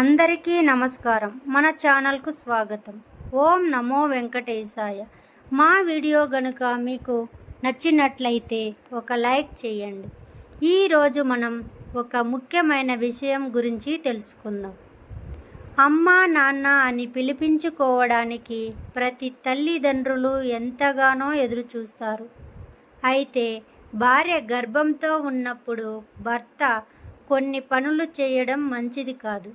అందరికీ నమస్కారం. మన ఛానల్కు స్వాగతం. ఓం నమో వెంకటేశాయ. మా వీడియో గనుక మీకు నచ్చినట్లయితే ఒక లైక్ చేయండి. ఈరోజు మనం ఒక ముఖ్యమైన విషయం గురించి తెలుసుకుందాం. అమ్మ నాన్న అని పిలిపించుకోవడానికి ప్రతి తల్లిదండ్రులు ఎంతగానో ఎదురు చూస్తారు అయితే భార్య గర్భంతో ఉన్నప్పుడు భర్త కొన్ని పనులు చేయడం మంచిది కాదు.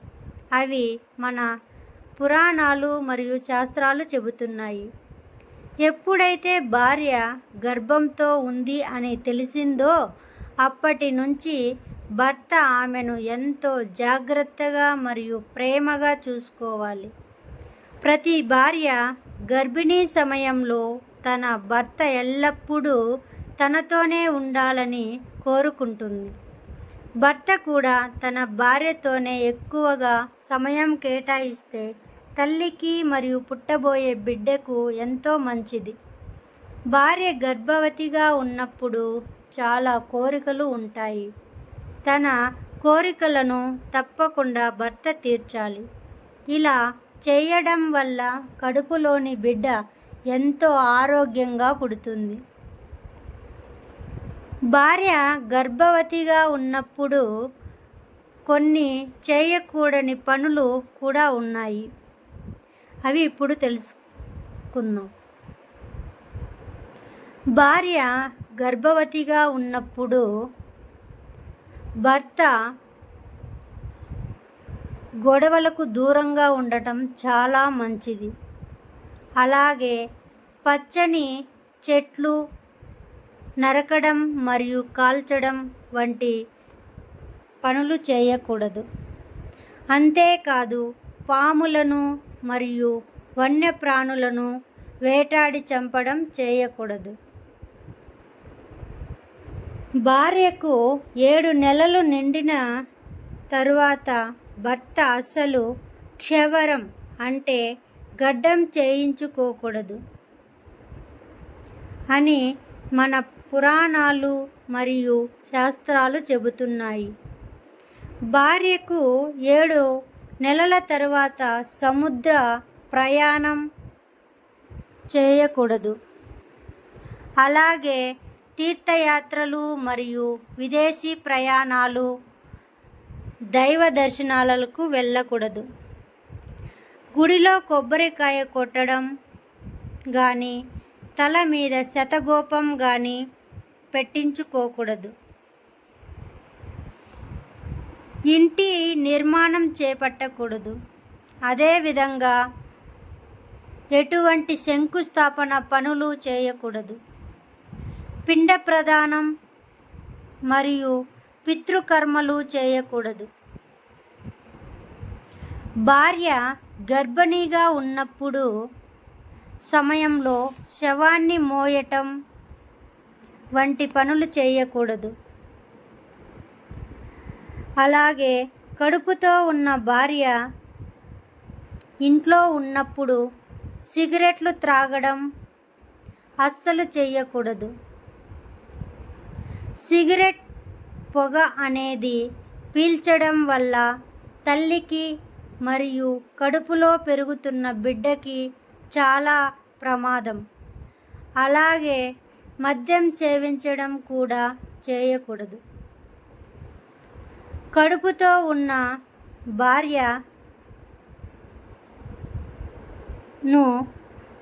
అవి మన పురాణాలు మరియు శాస్త్రాలు చెబుతున్నాయి. ఎప్పుడైతే భార్య గర్భంతో ఉంది అని తెలిసిందో అప్పటి నుంచి భర్త ఆమెను ఎంతో జాగ్రత్తగా మరియు ప్రేమగా చూసుకోవాలి. ప్రతి భార్య గర్భిణీ సమయంలో తన భర్త ఎల్లప్పుడూ తనతోనే ఉండాలని కోరుకుంటుంది. భర్త కూడా తన భార్యతోనే ఎక్కువగా సమయం కేటాయిస్తే తల్లికి మరియు పుట్టబోయే బిడ్డకు ఎంతో మంచిది. భార్య గర్భవతిగా ఉన్నప్పుడు చాలా కోరికలు ఉంటాయి. తన కోరికలను తప్పకుండా భర్త తీర్చాలి. ఇలా చేయడం వల్ల కడుపులోని బిడ్డ ఎంతో ఆరోగ్యంగా పుడుతుంది. భార్య గర్భవతిగా ఉన్నప్పుడు కొన్ని చేయకూడని పనులు కూడా ఉన్నాయి. అవి ఇప్పుడు తెలుసుకుందాం. భార్య గర్భవతిగా ఉన్నప్పుడు భర్త గొడవలకు దూరంగా ఉండటం చాలా మంచిది. అలాగే పచ్చని చెట్లు నరకడం మరియు కాల్చడం వంటి పనులు చేయకూడదు. అంతేకాదు పాములను మరియు వన్యప్రాణులను వేటాడి చంపడం చేయకూడదు. భార్యకు ఏడు నెలలు నిండిన తరువాత భర్త అసలు క్షవరం అంటే గడ్డం చేయించుకోకూడదు అని మన పురాణాలు మరియు శాస్త్రాలు చెబుతున్నాయి. భార్యకు ఏడు నెలల తరువాత సముద్ర ప్రయాణం చేయకూడదు. అలాగే తీర్థయాత్రలు మరియు విదేశీ ప్రయాణాలు దైవ దర్శనాలకు వెళ్ళకూడదు. గుడిలో కొబ్బరికాయ కొట్టడం కానీ తల మీద శతగోపం కానీ పెట్టించుకోకూడదు. ఇంటి నిర్మాణం చేపట్టకూడదు. అదేవిధంగా ఎటువంటి శంకుస్థాపన పనులు చేయకూడదు. పిండ ప్రదానం మరియు పితృకర్మలు చేయకూడదు. భార్య గర్భిణీగా ఉన్నప్పుడు సమయంలో శవాన్ని మోయటం వంటి పనులు చేయకూడదు. అలాగే కడుపుతో ఉన్న భార్య ఇంట్లో ఉన్నప్పుడు సిగరెట్లు త్రాగడం అస్సలు చేయకూడదు సిగరెట్ పొగ అనేది పీల్చడం వల్ల తల్లికి మరియు కడుపులో పెరుగుతున్న బిడ్డకి చాలా ప్రమాదం. అలాగే మద్యం సేవించడం కూడా చేయకూడదు. కడుపుతో ఉన్న భార్యను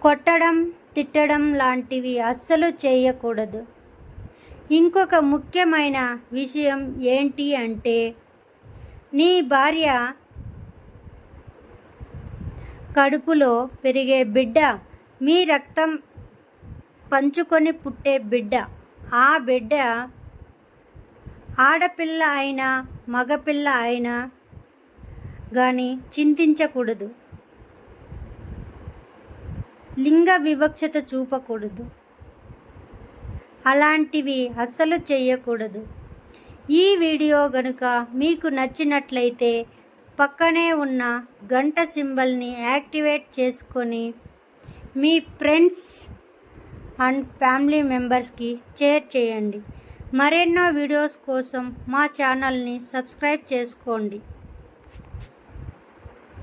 కొట్టడం తిట్టడం లాంటివి అస్సలు చేయకూడదు. ఇంకొక ముఖ్యమైన విషయం ఏంటి అంటే నీ భార్య కడుపులో పెరిగే బిడ్డ మీ రక్తం పంచుకొని పుట్టే బిడ్డ. ఆ బిడ్డ ఆడపిల్ల అయినా మగపిల్ల అయినా కానీ చింతించకూడదు. లింగ వివక్షత చూపకూడదు. అలాంటివి అస్సలు చేయకూడదు ఈ వీడియో గనుక మీకు నచ్చినట్లయితే పక్కనే ఉన్న గంట సింబల్ని యాక్టివేట్ చేసుకొని మీ ఫ్రెండ్స్ అండ్ ఫ్యామిలీ మెంబర్స్కి షేర్ చేయండి. మరెన్నో వీడియోస్ కోసం మా ఛానల్ని సబ్స్క్రైబ్ చేసుకోండి.